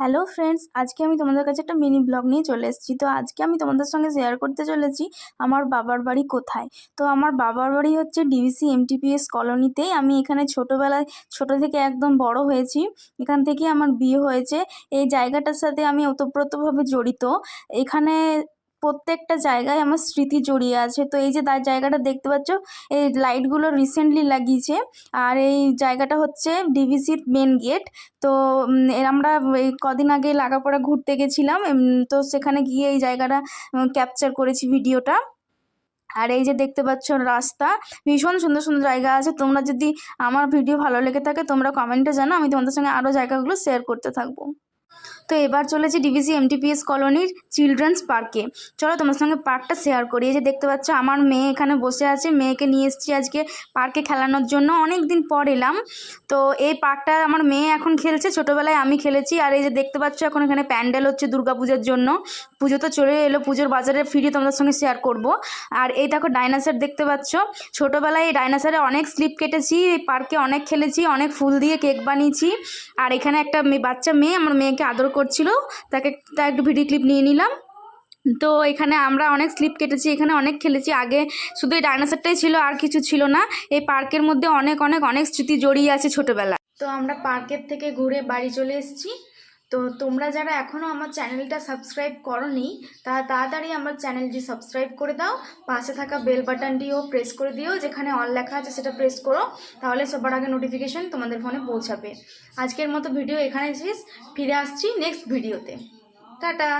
Hello friends, আজকে আমি তোমাদের কাছে একটা মিনি ব্লগ নিয়ে চলে এসেছি। তো আজকে আমি তোমাদের সঙ্গে শেয়ার করতে চলেছি আমার বাবার বাড়ি কোথায়। তো আমার বাবার বাড়ি হচ্ছে ডিভিসি এমটিপিএস কলোনিতে আমি এখানে ছোটোবেলায়, ছোটো থেকে একদম বড় হয়েছি। এখান থেকে আমার বিয়ে হয়েছে। এই জায়গাটার সাথে আমি ওতপ্রোতভাবে জড়িত। এখানে প্রত্যেকটা জায়গায় আমার স্মৃতি জড়িয়ে আছে। তো এই যে তার জায়গাটা দেখতে পাচ্ছ, এই লাইটগুলো রিসেন্টলি লাগিয়েছে। আর এই জায়গাটা হচ্ছে ডিভিসির মেন গেট তো আমরা এই কদিন আগে লাগাপড়া ঘুরতে গেছিলাম তো সেখানে গিয়ে এই জায়গাটা ক্যাপচার করেছি ভিডিওটা। আর এই যে দেখতে পাচ্ছ রাস্তা, ভীষণ সুন্দর সুন্দর জায়গা আছে। তোমরা যদি আমার ভিডিও ভালো লেগে থাকে, তোমরা কমেন্টে জানো আমি তোমাদের সঙ্গে আরও জায়গাগুলো শেয়ার করতে থাকব। তো এবার চলেছি ডিভিসি এমটিপিএস কলোনির চিলড্রেন্স পার্কে। চলো তোমার সঙ্গে পার্কটা শেয়ার করি। এই যে দেখতে পাচ্ছ, আমার মেয়ে এখানে বসে আছে। মেয়েকে নিয়ে এসেছি আজকে পার্কে খেলানোর জন্য। অনেক দিন পর এলাম। তো এই পার্কটা আমার মেয়ে এখন খেলছে। ছোটোবেলায় আমি খেলেছি। আর এই যে দেখতে পাচ্ছ, এখন এখানে প্যান্ডেল হচ্ছে দুর্গা পুজোর জন্য। পুজো তো চলে এলো। পুজোর বাজারে ফিরে তোমাদের সঙ্গে শেয়ার করব। আর এই দেখো ডাইনাসার দেখতে পাচ্ছ। ছোটোবেলায় এই ডাইনাসারে অনেক স্লিপ কেটেছি। এই পার্কে অনেক খেলেছি। অনেক ফুল দিয়ে কেক বানিয়েছি। আর এখানে একটা বাচ্চা মেয়ে আমার মেয়েকে আদর করছিল, তাকে তার একটু ভিডিও ক্লিপ নিয়ে নিলাম। তো এখানে আমরা অনেক স্লিপ কেটেছি, এখানে অনেক খেলেছি। আগে শুধু এই ডাইনোসরটাই ছিল, আর কিছু ছিল না। এই পার্কের মধ্যে অনেক অনেক অনেক স্মৃতি জড়িয়ে আছে ছোটোবেলা তো আমরা পার্কের থেকে ঘুরে বাড়ি চলে এসেছি। তো তোমরা যারা এখনও আমার চ্যানেলটা সাবস্ক্রাইব করনি তা তাড়াতাড়ি আমার চ্যানেলটি সাবস্ক্রাইব করে দাও, পাশে থাকা বেল বাটনটিও প্রেস করে দিও, যেখানে অল লেখা আছে সেটা প্রেস করো, তাহলে সবার আগে নোটিফিকেশন তোমাদের ফোনে পৌঁছাবে। আজকের মতো ভিডিও এখানে শেষ, ফিরে আসছি নেক্সট ভিডিওতে। টাটা!